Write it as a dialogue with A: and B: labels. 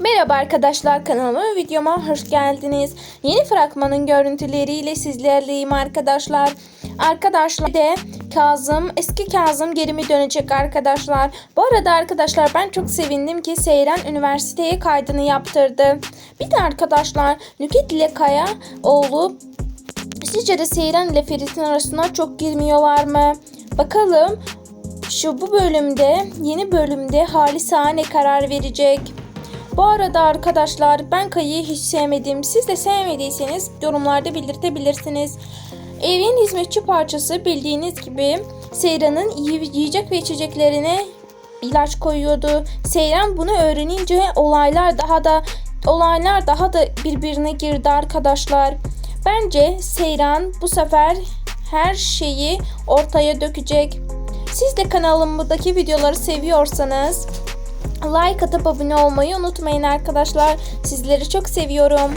A: Merhaba arkadaşlar kanalıma ve videoma hoş geldiniz. Yeni fragmanın görüntüleriyle sizlerleyim arkadaşlar. Arkadaşlar de Kazım, eski Kazım geri mi dönecek arkadaşlar? Bu arada arkadaşlar ben çok sevindim ki Seyren üniversiteye kaydını yaptırdı. Bir de arkadaşlar Nüket ile Kaya oğlu sizce de Seyren ile Ferit'in arasına çok girmiyorlar mı? Bakalım şu bu bölümde yeni bölümde Halisa ne karar verecek? Bu arada arkadaşlar ben Kayı'yı hiç sevmedim. Siz de sevmediyseniz yorumlarda belirtebilirsiniz. Evin hizmetçi parçası bildiğiniz gibi Seyran'ın yiyecek ve içeceklerine ilaç koyuyordu. Seyran bunu öğrenince olaylar daha da olaylar daha da birbirine girdi arkadaşlar. Bence Seyran bu sefer her şeyi ortaya dökecek. Siz de kanalımdaki videoları seviyorsanız like atıp abone olmayı unutmayın arkadaşlar. Sizleri çok seviyorum.